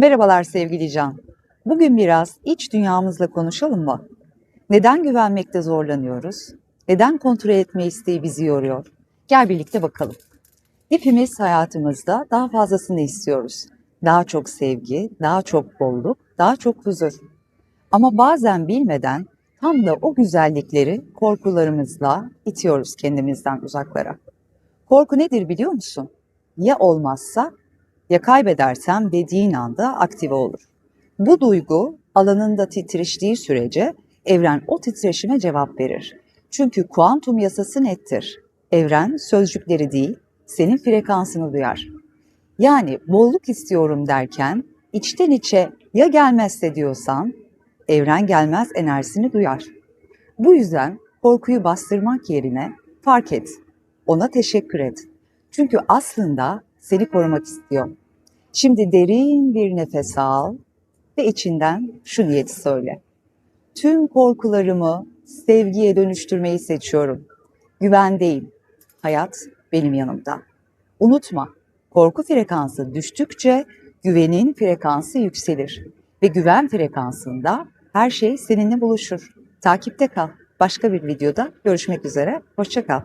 Merhabalar sevgili Can. Bugün biraz iç dünyamızla konuşalım mı? Neden güvenmekte zorlanıyoruz? Neden kontrol etme isteği bizi yoruyor? Gel birlikte bakalım. Hepimiz hayatımızda daha fazlasını istiyoruz. Daha çok sevgi, daha çok bolluk, daha çok huzur. Ama bazen bilmeden tam da o güzellikleri korkularımızla itiyoruz kendimizden uzaklara. Korku nedir biliyor musun? Ya olmazsa ya kaybedersem dediğin anda aktive olur. Bu duygu alanında titreştiği sürece evren o titreşime cevap verir. Çünkü kuantum yasası nettir. Evren sözcükleri değil, senin frekansını duyar. Yani bolluk istiyorum derken içten içe ya gelmezse diyorsan evren gelmez enerjisini duyar. Bu yüzden korkuyu bastırmak yerine fark et. Ona teşekkür et. Çünkü aslında seni korumak istiyor. Şimdi derin bir nefes al ve içinden şu niyeti söyle. Tüm korkularımı sevgiye dönüştürmeyi seçiyorum. Güvendeyim. Hayat benim yanımda. Unutma, korku frekansı düştükçe güvenin frekansı yükselir ve güven frekansında her şey seninle buluşur. Takipte kal. Başka bir videoda görüşmek üzere. Hoşça kal.